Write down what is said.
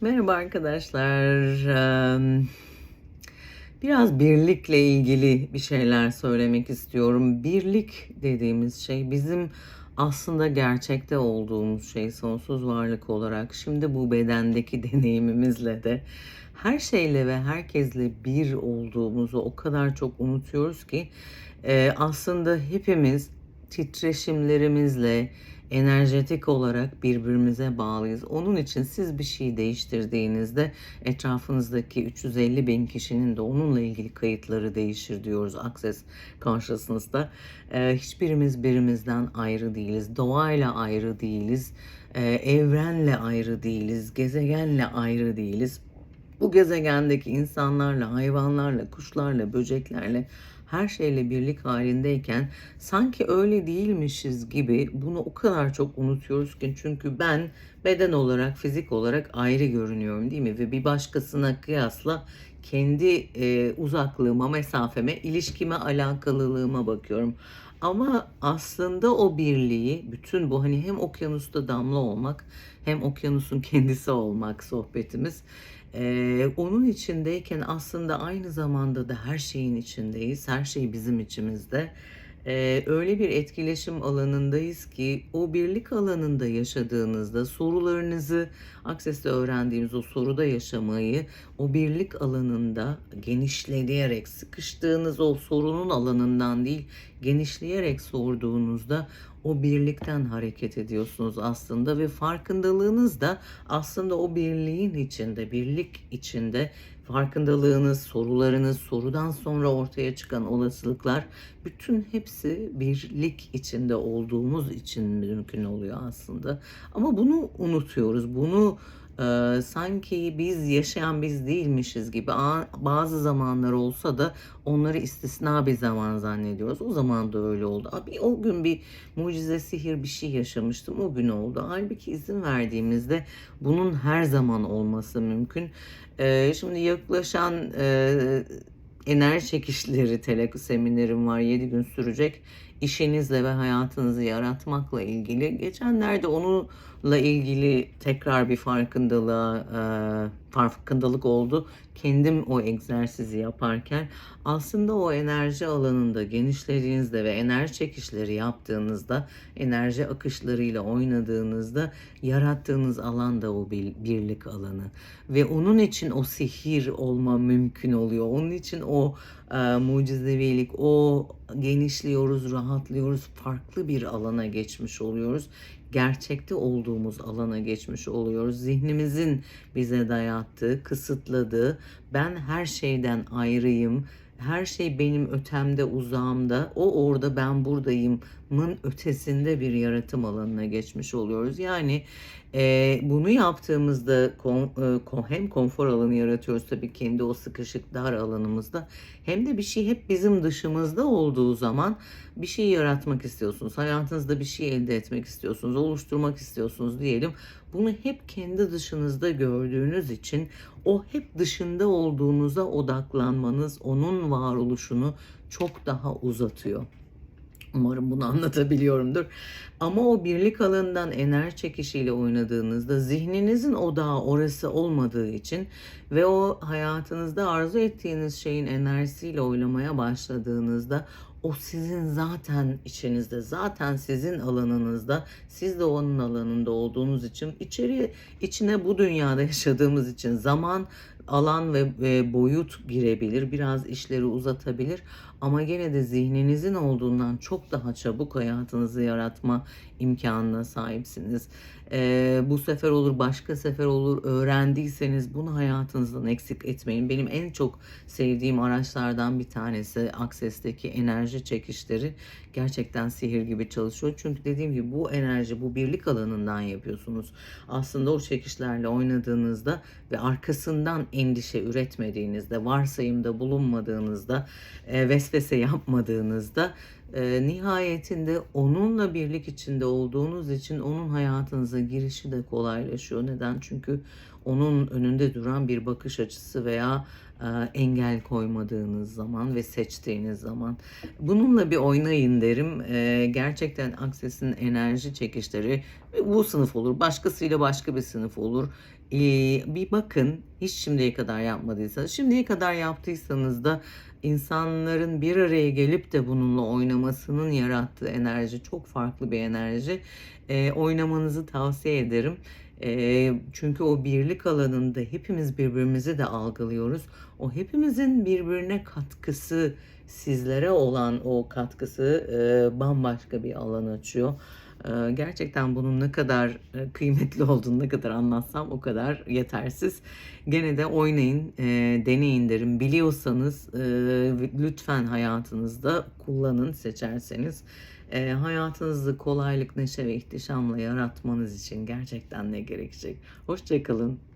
Merhaba arkadaşlar. Biraz birlikle ilgili bir şeyler söylemek istiyorum. Birlik dediğimiz şey bizim aslında gerçekte olduğumuz şey sonsuz varlık olarak. Şimdi bu bedendeki deneyimimizle de her şeyle ve herkesle bir olduğumuzu o kadar çok unutuyoruz ki aslında hepimiz titreşimlerimizle enerjetik olarak birbirimize bağlıyız. Onun için siz bir şey değiştirdiğinizde etrafınızdaki 350 bin kişinin de onunla ilgili kayıtları değişir diyoruz Access Consciousness'da. Ee, hiçbirimiz birimizden ayrı değiliz. Doğayla ayrı değiliz. Ee, evrenle ayrı değiliz. Gezegenle ayrı değiliz. Bu gezegendeki insanlarla, hayvanlarla, kuşlarla, böceklerle her şeyle birlik halindeyken sanki öyle değilmişiz gibi bunu o kadar çok unutuyoruz ki çünkü ben beden olarak, fizik olarak ayrı görünüyorum değil mi? Ve bir başkasına kıyasla kendi e, uzaklığıma, mesafeme, ilişkime, alakalılığıma bakıyorum. Ama aslında o birliği, bütün bu hani hem okyanusta damla olmak hem okyanusun kendisi olmak sohbetimiz. Ee, onun içindeyken aslında aynı zamanda da her şeyin içindeyiz. Her şey bizim içimizde. Ee, öyle bir etkileşim alanındayız ki o birlik alanında yaşadığınızda sorularınızı Akses'te öğrendiğimiz o soruda yaşamayı o birlik alanında genişleyerek sıkıştığınız o sorunun alanından değil genişleyerek sorduğunuzda o birlikten hareket ediyorsunuz aslında ve farkındalığınız da aslında o birliğin içinde, birlik içinde farkındalığınız, sorularınız, sorudan sonra ortaya çıkan olasılıklar bütün hepsi birlik içinde olduğumuz için mümkün oluyor aslında. Ama bunu unutuyoruz. Bunu e, sanki biz yaşayan biz değilmişiz gibi bazı zamanlar olsa da onları istisna bir zaman zannediyoruz. O zaman da öyle oldu. Abi o gün bir mucize sihir bir şey yaşamıştım. O gün oldu. Halbuki izin verdiğimizde bunun her zaman olması mümkün. E, şimdi yaklaşan e, enerji çekişleri telek seminerim var 7 gün sürecek işinizle ve hayatınızı yaratmakla ilgili. Geçenlerde onunla ilgili tekrar bir farkındalığa e, farkındalık oldu. Kendim o egzersizi yaparken aslında o enerji alanında genişlediğinizde ve enerji çekişleri yaptığınızda enerji akışlarıyla oynadığınızda yarattığınız alan da o bir- birlik alanı. Ve onun için o sihir olma mümkün oluyor. Onun için o e, mucizevilik, o genişliyoruz, rahatlıyoruz, farklı bir alana geçmiş oluyoruz. Gerçekte olduğumuz alana geçmiş oluyoruz. Zihnimizin bize dayattığı, kısıtladığı, ben her şeyden ayrıyım, her şey benim ötemde, uzağımda, o orada ben buradayımın ötesinde bir yaratım alanına geçmiş oluyoruz. Yani e, bunu yaptığımızda kon, e, hem konfor alanı yaratıyoruz tabii kendi o sıkışık dar alanımızda hem de bir şey hep bizim dışımızda olduğu zaman bir şey yaratmak istiyorsunuz. Hayatınızda bir şey elde etmek istiyorsunuz, oluşturmak istiyorsunuz diyelim. Bunu hep kendi dışınızda gördüğünüz için o hep dışında olduğunuza odaklanmanız onun varoluşunu çok daha uzatıyor. Umarım bunu anlatabiliyorumdur. Ama o birlik alanından enerji çekişiyle oynadığınızda zihninizin odağı orası olmadığı için ve o hayatınızda arzu ettiğiniz şeyin enerjisiyle oylamaya başladığınızda o sizin zaten içinizde, zaten sizin alanınızda, siz de onun alanında olduğunuz için içeri içine bu dünyada yaşadığımız için zaman, alan ve boyut girebilir, biraz işleri uzatabilir ama gene de zihninizin olduğundan çok daha çabuk hayatınızı yaratma imkanına sahipsiniz. Ee, bu sefer olur, başka sefer olur. Öğrendiyseniz bunu hayatınızdan eksik etmeyin. Benim en çok sevdiğim araçlardan bir tanesi Access'teki enerji çekişleri. Gerçekten sihir gibi çalışıyor. Çünkü dediğim gibi bu enerji, bu birlik alanından yapıyorsunuz. Aslında o çekişlerle oynadığınızda ve arkasından endişe üretmediğinizde, varsayımda bulunmadığınızda, e, vesvese yapmadığınızda e, nihayetinde onunla birlik içinde olduğunuz için onun hayatınıza girişi de kolaylaşıyor. Neden? Çünkü onun önünde duran bir bakış açısı veya engel koymadığınız zaman ve seçtiğiniz zaman. Bununla bir oynayın derim. Eee, gerçekten Access'in enerji çekişleri bu sınıf olur, başkasıyla başka bir sınıf olur. Eee, bir bakın, hiç şimdiye kadar yapmadıysanız. Şimdiye kadar yaptıysanız da insanların bir araya gelip de bununla oynamasının yarattığı enerji çok farklı bir enerji. Oynamanızı tavsiye ederim. Eee, çünkü o birlik alanında hepimiz birbirimizi de algılıyoruz. O hepimizin birbirine katkısı, sizlere olan o katkısı, eee, bambaşka bir alan açıyor. Eee, gerçekten bunun ne kadar, kıymetli olduğunu ne kadar anlatsam o kadar yetersiz. Gene de oynayın, eee, deneyin derim. Biliyorsanız, v lütfen hayatınızda kullanın seçerseniz. Eee, hayatınızda kolaylık, neşe ve ihtişamla yaratmanız için gerçekten ne gerekecek? Hoşça kalın.